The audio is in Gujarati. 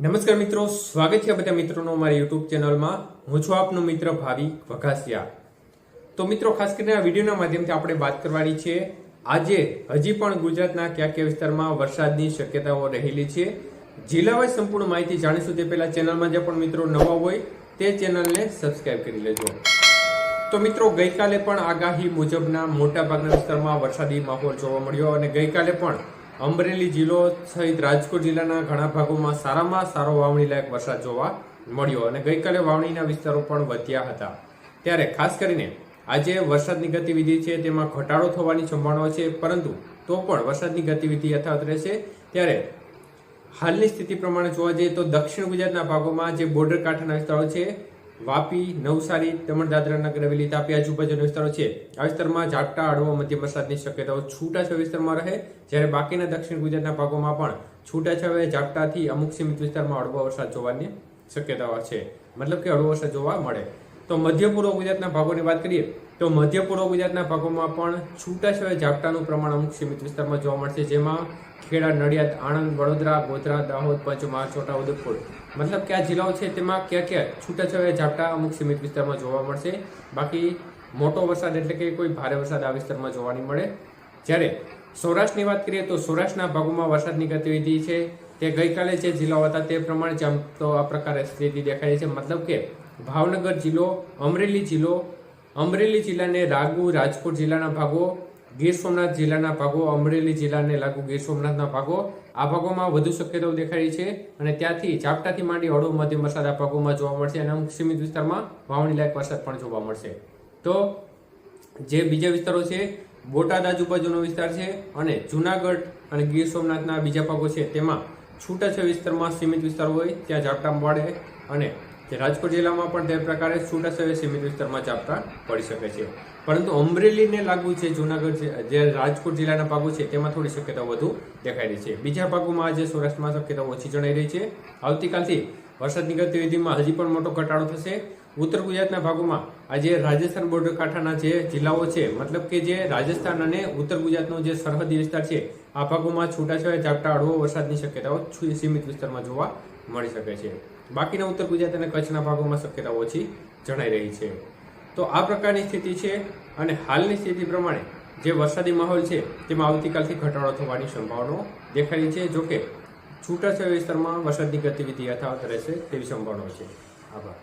નમસ્કાર મિત્રો, સ્વાગત છે બધા મિત્રોનો મારી યુટ્યુબ ચેનલમાં. હું છું આપનો મિત્ર ભાવિ વઘાસિયા. તો મિત્રો, ખાસ કરીને આ વિડીયોના માધ્યમથી આપણે વાત કરવાની છે, આજે હજી પણ ગુજરાતના કયા કયા વિસ્તારમાં વરસાદની શક્યતાઓ રહેલી છે જિલ્લા વાઇઝ સંપૂર્ણ માહિતી જાણીશું. તે પહેલા ચેનલમાં જે પણ મિત્રો નવા હોય, તે ચેનલને સબસ્ક્રાઇબ કરી લેજો. તો મિત્રો, ગઈકાલે પણ આગાહી મુજબના મોટાભાગના વિસ્તારમાં વરસાદી માહોલ જોવા મળ્યો અને ગઈકાલે પણ અમરેલી જિલ્લો સહિત રાજકોટ જિલ્લાના ઘણા ભાગોમાં સારામાં સારો વાવણી લાયક વરસાદ જોવા મળ્યો અને ગઈકાલે વાવણીના વિસ્તારો પણ વધ્યા હતા. ત્યારે ખાસ કરીને આજે વરસાદની ગતિવિધિ છે તેમાં ઘટાડો થવાની સંભાવના છે, પરંતુ તો પણ વરસાદની ગતિવિધિ યથાવત રહેશે. ત્યારે હાલની સ્થિતિ પ્રમાણે જોવા જઈએ તો દક્ષિણ ગુજરાતના ભાગોમાં જે બોર્ડર કાંઠાના વિસ્તારો છે વાપી, નવસારી દમણ દાદરા નગર હવેલી તાપી આજુબાજુના વિસ્તારો છે. આ વિસ્તારમાં ઝાપટા હળવો મધ્યમ વરસાદની શક્યતાઓ છૂટાછવાયા વિસ્તારમાં રહે. જ્યારે બાકીના દક્ષિણ ગુજરાતના ભાગોમાં પણ છૂટાછવાયા ઝાપટાથી અમુક સીમિત વિસ્તારમાં હળવો વરસાદ જોવાની શક્યતાઓ છે. મતલબ કે હળવો વરસાદ જોવા મળે. તો મધ્ય પૂર્વ ગુજરાતના ભાગોની વાત કરીએ, તો મધ્ય પૂર્વ ગુજરાતના ભાગોમાં પણ છૂટાછવાયા ઝાપટાનું પ્રમાણ અમુક સીમિત વિસ્તારમાં જોવા મળશે, જેમાં ખેડા, નડિયાદ, આણંદ, વડોદરા, ગોધરા, દાહોદ, પંચમહાલ, છોટા, ઉદેપુર. મતલબ કે આ જિલ્લાઓ છે તેમાં ક્યાં ક્યાં છૂટાછવાયા ઝાપટા અમુક સીમિત વિસ્તારમાં જોવા મળશે. બાકી મોટો વરસાદ એટલે કે કોઈ ભારે વરસાદ આ વિસ્તારમાં જોવાની મળે. જ્યારે સૌરાષ્ટ્રની વાત કરીએ તો સૌરાષ્ટ્રના ભાગોમાં વરસાદની ગતિવિધિ છે. તે ગઈકાલે જે જિલ્લાઓ હતા તે પ્રમાણે જ તો આ પ્રકારે સ્થિતિ દેખાય છે. મતલબ કે ભાવનગર જિલ્લો, અમરેલી જિલ્લો, અમરેલી જિલ્લાને લાગુ રાજકોટ જિલ્લાના ભાગો, ગીર સોમનાથ જિલ્લાના ભાગો, અમરેલી જિલ્લાને લાગુ ગીર સોમનાથના ભાગો. આ ભાગોમાં વધુ શક્યતાઓ દેખાઈ છે અને ત્યાંથી ઝાપટાથી માંડી હળવો મધ્યમ વરસાદ આ ભાગોમાં જોવા મળશે અને અમુક સીમિત વિસ્તારમાં વાવણી લાયક વરસાદ પણ જોવા મળશે. તો જે બીજા વિસ્તારો છે, બોટાદ આજુબાજુનો વિસ્તાર છે અને જુનાગઢ અને ગીર સોમનાથના બીજા ભાગો છે, તેમાં છૂટાછવાયા વિસ્તારમાં સીમિત વિસ્તારો હોય, ત્યાં ઝાપટા પડે અને રાજકોટ જિલ્લામાં પણ તે પ્રકારે છૂટાછવાયા સીમિત વિસ્તારમાં ઝાપટા પડી શકે છે. પરંતુ અમરેલીને લાગુ છે જુનાગઢ જે- રાજકોટ જિલ્લાના ભાગો છે, તેમાં થોડી શક્યતા વધુ દેખાઈ રહી છે. બીજા ભાગોમાં આજે સૌરાષ્ટ્રમાં શક્યતા ઓછી જણાઈ રહી છે. આવતીકાલથી વરસાદની ગતિવિધિમાં હજી પણ મોટો ઘટાડો થશે. ઉત્તર ગુજરાતના ભાગોમાં આજે રાજસ્થાન બોર્ડર કાંઠાના જે જિલ્લાઓ છે, મતલબ કે જે રાજસ્થાન અને ઉત્તર ગુજરાતનો જે સરહદી વિસ્તાર છે, આ ભાગોમાં છૂટાછવાયા ઝાપટા હળવો વરસાદની શક્યતાઓ સીમિત વિસ્તારમાં જોવા મળી શકે છે. બાકીના ઉત્તર ગુજરાત અને કચ્છના ભાગોમાં શક્યતા ઓછી જણાઈ રહી છે. તો આ પ્રકારની સ્થિતિ છે અને હાલની સ્થિતિ પ્રમાણે જે વરસાદી માહોલ છે, તેમાં આવતીકાલથી ઘટાડો થવાની સંભાવનાઓ દેખાઈ છે. જોકે છૂટાછવાયા વિસ્તારમાં વરસાદની ગતિવિધિ યથાવત રહેશે તેવી સંભાવનાઓ છે. આભાર.